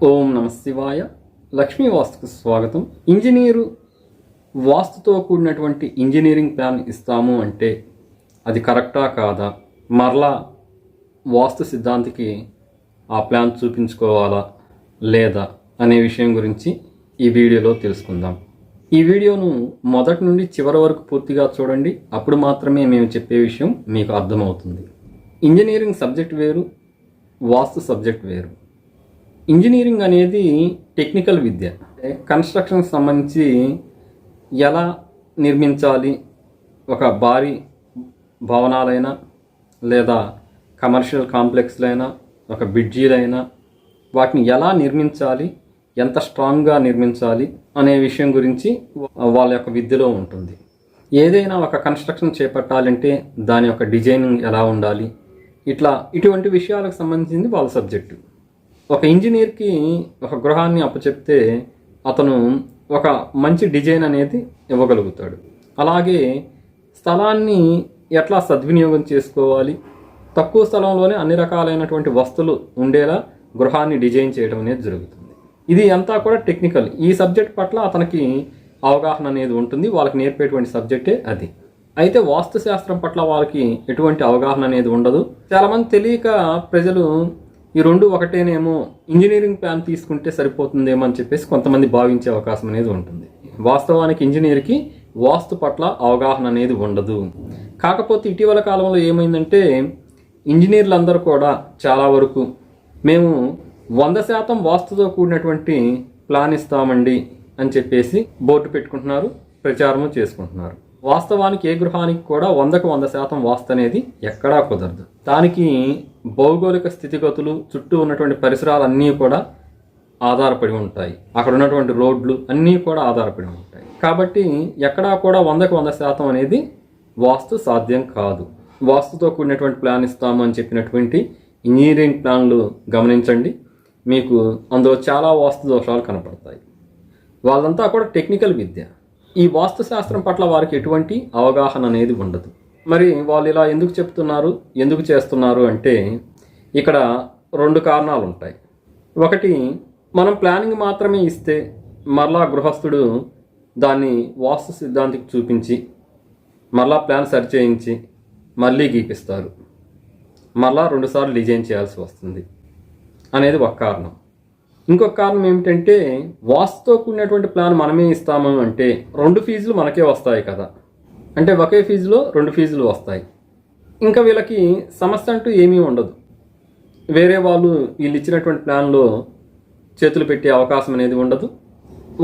ఓం నమ శివాయ. లక్ష్మీ వాస్తుకు స్వాగతం. ఇంజనీరు వాస్తుతో కూడినటువంటి ఇంజనీరింగ్ ప్లాన్ ఇస్తాము అంటే అది కరెక్టా కాదా? మరలా వాస్తు సిద్ధాంతికి ఆ ప్లాన్ చూపించుకోవాలా లేదా అనే విషయం గురించి ఈ వీడియోలో తెలుసుకుందాం. ఈ వీడియోను మొదటి నుండి చివరి వరకు పూర్తిగా చూడండి. అప్పుడు మాత్రమే మేము చెప్పే విషయం మీకు అర్థమవుతుంది. ఇంజనీరింగ్ సబ్జెక్ట్ వేరు వాస్తు సబ్జెక్ట్ వేరు. ఇంజనీరింగ్ అనేది టెక్నికల్ విద్య. కన్స్ట్రక్షన్కి సంబంధించి ఎలా నిర్మించాలి? ఒక భారీ భవనాలైనా లేదా కమర్షియల్ కాంప్లెక్స్లైనా ఒక బ్రిడ్జీలైనా వాటిని ఎలా నిర్మించాలి? ఎంత స్ట్రాంగ్గా నిర్మించాలి? అనే విషయం గురించి వాళ్ళ యొక్క విద్యలో ఉంటుంది. ఏదైనా ఒక కన్స్ట్రక్షన్ చేపట్టాలంటే దాని యొక్క డిజైనింగ్ ఎలా ఉండాలి? ఇట్లా ఇటువంటి విషయాలకు సంబంధించింది వాళ్ళ సబ్జెక్టు. ఒక ఇంజనీర్కి ఒక గృహాన్ని అప్పచెప్తే అతను ఒక మంచి డిజైన్ అనేది ఇవ్వగలుగుతాడు. అలాగే స్థలాన్ని ఎట్లా సద్వినియోగం చేసుకోవాలి? తక్కువ స్థలంలోనే అన్ని రకాలైనటువంటి వస్తువులు ఉండేలా గృహాన్ని డిజైన్ చేయడం అనేది జరుగుతుంది. ఇది అంతా కూడా టెక్నికల్. ఈ సబ్జెక్ట్ పట్ల అతనికి అవగాహన అనేది ఉంటుంది. వాళ్ళకి నేర్పేటువంటి సబ్జెక్టే అది. అయితే వాస్తు శాస్త్రం పట్ల వాళ్ళకి ఎటువంటి అవగాహన అనేది ఉండదు. చాలామంది తెలియక ప్రజలు ఈ రెండు ఒకటేనేమో ఇంజనీరింగ్ ప్లాన్ తీసుకుంటే సరిపోతుందేమో అని చెప్పేసి కొంతమంది భావించే అవకాశం అనేది ఉంటుంది. వాస్తవానికి ఇంజనీర్కి వాస్తు పట్ల అవగాహన అనేది ఉండదు. కాకపోతే ఇటీవల కాలంలో ఏమైందంటే ఇంజనీర్లందరూ కూడా చాలా వరకు మేము వంద శాతం వాస్తుతో కూడినటువంటి ప్లాన్ ఇస్తామండి అని చెప్పేసి బోర్డు పెట్టుకుంటున్నారు ప్రచారము చేసుకుంటున్నారు. వాస్తవానికి ఏ గృహానికి కూడా వందకు వంద శాతం వాస్తు అనేది ఎక్కడా కుదరదు. దానికి భౌగోళిక స్థితిగతులు చుట్టూ ఉన్నటువంటి పరిసరాలు అన్నీ కూడా ఆధారపడి ఉంటాయి. అక్కడ ఉన్నటువంటి రోడ్లు అన్నీ కూడా ఆధారపడి ఉంటాయి. కాబట్టి ఎక్కడా కూడా వందకు వంద శాతం అనేది వాస్తు సాధ్యం కాదు. వాస్తుతో కూడినటువంటి ప్లాన్ ఇస్తాము అని చెప్పినటువంటి ఇంజనీరింగ్ ప్లాన్లు గమనించండి. మీకు అందులో చాలా వాస్తు దోషాలు కనపడతాయి. వాళ్ళంతా కూడా టెక్నికల్ విద్య. ఈ వాస్తు శాస్త్రం పట్ల వారికి ఎటువంటి అవగాహన అనేది ఉండదు. మరి వాళ్ళు ఇలా ఎందుకు చెప్తున్నారు? ఎందుకు చేస్తున్నారు అంటే ఇక్కడ రెండు కారణాలు ఉంటాయి ఒకటి మనం ప్లానింగ్ మాత్రమే ఇస్తే మరలా గృహస్థుడు దాన్ని వాస్తు సిద్ధాంతికి చూపించి మరలా ప్లాన్ సరిచేయించి మళ్ళీ గీపిస్తారు. మరలా రెండుసార్లు డిజైన్ చేయాల్సి వస్తుంది అనేది ఒక కారణం. ఇంకొక కారణం ఏమిటంటే వాస్తుతో కూడినటువంటి ప్లాన్ మనమే ఇస్తాము అంటే రెండు ఫీజులు మనకే వస్తాయి కదా. అంటే ఒకే ఫీజులో రెండు ఫీజులు వస్తాయి. ఇంకా వీళ్ళకి సమస్య అంటూ ఏమీ ఉండదు. వేరే వాళ్ళు వీళ్ళు ఇచ్చినటువంటి ప్లాన్లో చేతులు పెట్టే అవకాశం అనేది ఉండదు.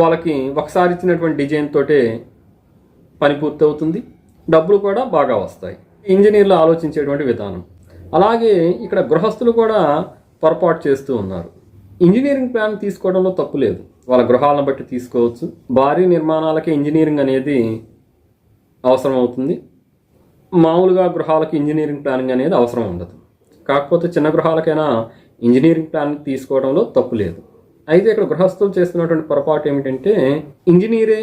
వాళ్ళకి ఒకసారి ఇచ్చినటువంటి డిజైన్ తోటే పని పూర్తి అవుతుంది డబ్బులు కూడా బాగా వస్తాయి. ఇంజనీర్లు ఆలోచించేటువంటి విధానం. అలాగే ఇక్కడ గృహస్థులు కూడా పొరపాటు చేస్తూ ఉన్నారు. ఇంజనీరింగ్ ప్లాన్ తీసుకోవడంలో తప్పు లేదు. వాళ్ళ గృహాలను బట్టి తీసుకోవచ్చు. భారీ నిర్మాణాలకి ఇంజనీరింగ్ అనేది అవసరం అవుతుంది మామూలుగా గృహాలకు ఇంజనీరింగ్ ప్లానింగ్ అనేది అవసరం ఉండదు. కాకపోతే చిన్న గృహాలకైనా ఇంజనీరింగ్ ప్లానింగ్ తీసుకోవడంలో తప్పు లేదు. అయితే ఇక్కడ గృహస్థులు చేస్తున్నటువంటి పొరపాటు ఏమిటంటే ఇంజనీరే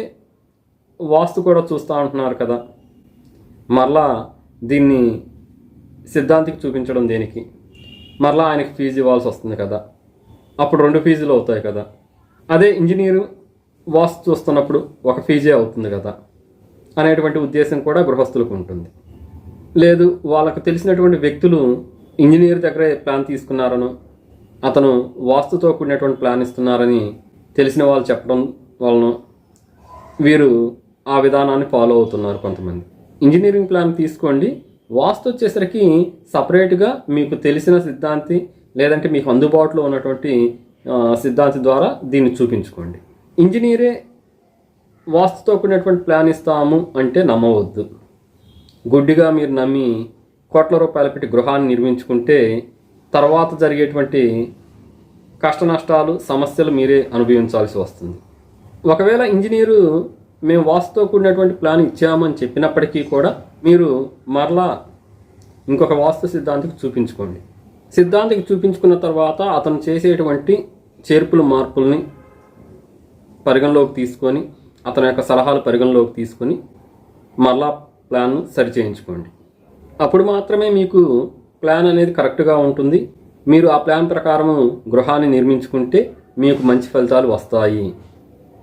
వాస్తు కూడా చూస్తూ ఉంటున్నారు కదా. మరలా దీన్ని సిద్ధాంతికి చూపించడం దేనికి? మరలా ఆయనకి ఫీజు ఇవ్వాల్సి వస్తుంది కదా. అప్పుడు రెండు ఫీజులు అవుతాయి కదా. అదే ఇంజనీరు వాస్తు చూస్తున్నప్పుడు ఒక ఫీజే అవుతుంది కదా. అనేటువంటి ఉద్దేశం కూడా గృహస్థులకు ఉంటుంది. లేదు వాళ్ళకు తెలిసినటువంటి వ్యక్తులు ఇంజనీర్ దగ్గరే ప్లాన్ తీసుకున్నారను అతను వాస్తుతో కూడినటువంటి ప్లాన్ ఇస్తున్నారని తెలిసిన వాళ్ళు చెప్పడం వలన వీరు ఆ విధానాన్ని ఫాలో అవుతున్నారు కొంతమంది. ఇంజనీరింగ్ ప్లాన్ తీసుకోండి. వాస్తు వచ్చేసరికి సపరేట్గా మీకు తెలిసిన సిద్ధాంతి లేదంటే మీకు అందుబాటులో ఉన్నటువంటి సిద్ధాంతి ద్వారా దీన్ని చూపించుకోండి. ఇంజనీరే వాస్తుతో కూడినటువంటి ప్లాన్ ఇస్తాము అంటే నమ్మవద్దు. గుడ్డిగా మీరు నమ్మి కోట్ల రూపాయలు పెట్టి గృహాన్ని నిర్మించుకుంటే తర్వాత జరిగేటువంటి కష్ట నష్టాలు సమస్యలు మీరే అనుభవించాల్సి వస్తుంది. ఒకవేళ ఇంజనీరు మేము వాస్తుతో కూడినటువంటి ప్లాన్ ఇచ్చామని చెప్పినప్పటికీ కూడా మీరు మరలా ఇంకొక వాస్తు సిద్ధాంతికి చూపించుకోండి. సిద్ధాంతికి చూపించుకున్న తర్వాత అతను చేసేటువంటి చేర్పులు మార్పుల్ని పరిగణలోకి తీసుకొని అతని యొక్క సలహాలు పరిగణలోకి తీసుకొని మరలా ప్లాన్ సరి చేయించుకోండి. అప్పుడు మాత్రమే మీకు ప్లాన్ అనేది కరెక్ట్గా ఉంటుంది. మీరు ఆ ప్లాన్ ప్రకారము గృహాన్ని నిర్మించుకుంటే మీకు మంచి ఫలితాలు వస్తాయి.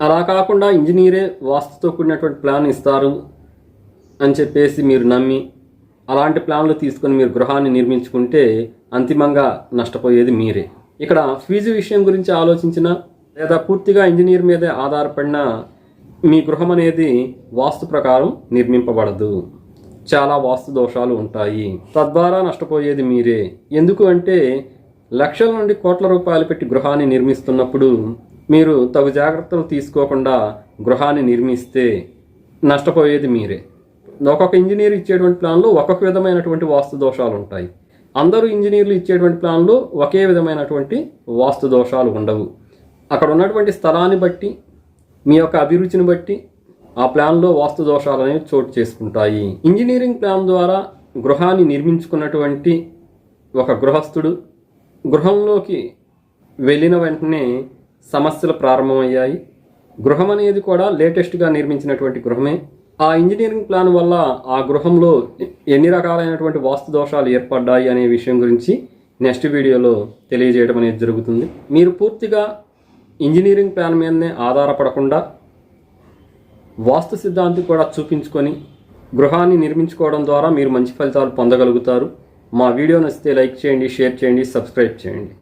అలా కాకుండా ఇంజనీరే వాస్తుతో కూడినటువంటి ప్లాన్ ఇస్తారు అని చెప్పేసి మీరు నమ్మి అలాంటి ప్లాన్లు తీసుకొని మీరు గృహాన్ని నిర్మించుకుంటే అంతిమంగా నష్టపోయేది మీరే. ఇక్కడ ఫీజు విషయం గురించి ఆలోచించిన లేదా పూర్తిగా ఇంజనీర్ మీదే ఆధారపడిన మీ గృహం అనేది వాస్తు ప్రకారం నిర్మింపబడదు. చాలా వాస్తు దోషాలు ఉంటాయి. తద్వారా నష్టపోయేది మీరే. ఎందుకు అంటే లక్షల నుండి కోట్ల రూపాయలు పెట్టి గృహాన్ని నిర్మిస్తున్నప్పుడు మీరు తగు జాగ్రత్తలు తీసుకోకుండా గృహాన్ని నిర్మిస్తే నష్టపోయేది మీరే. ఒక్కొక్క ఇంజనీర్ ఇచ్చేటువంటి ప్లాన్లో ఒక్కొక్క విధమైనటువంటి వాస్తు దోషాలు ఉంటాయి. అందరూ ఇంజనీర్లు ఇచ్చేటువంటి ప్లాన్లో ఒకే విధమైనటువంటి వాస్తు దోషాలు ఉండవు. అక్కడ ఉన్నటువంటి స్థలాన్ని బట్టి మీ యొక్క అభిరుచిని బట్టి ఆ ప్లాన్లో వాస్తు దోషాలు అనేవి చోటు చేసుకుంటాయి. ఇంజనీరింగ్ ప్లాన్ ద్వారా గృహాన్ని నిర్మించుకున్నటువంటి ఒక గృహస్థుడు గృహంలోకి వెళ్ళిన వెంటనే సమస్యలు ప్రారంభమయ్యాయి. గృహం అనేది కూడా లేటెస్ట్గా నిర్మించినటువంటి గృహమే. ఆ ఇంజనీరింగ్ ప్లాన్ వల్ల ఆ గృహంలో ఎన్ని రకాలైనటువంటి వాస్తు దోషాలు ఏర్పడ్డాయి అనే విషయం గురించి నెక్స్ట్ వీడియోలో తెలియజేయడం అనేది జరుగుతుంది. మీరు పూర్తిగా ఇంజనీరింగ్ ప్లాన్ మీదనే ఆధారపడకుండా వాస్తు సిద్ధాంతి కూడా చూపించుకొని గృహాన్ని నిర్మించుకోవడం ద్వారా మీరు మంచి ఫలితాలు పొందగలుగుతారు. మా వీడియో నచ్చితే లైక్ చేయండి షేర్ చేయండి సబ్స్క్రైబ్ చేయండి.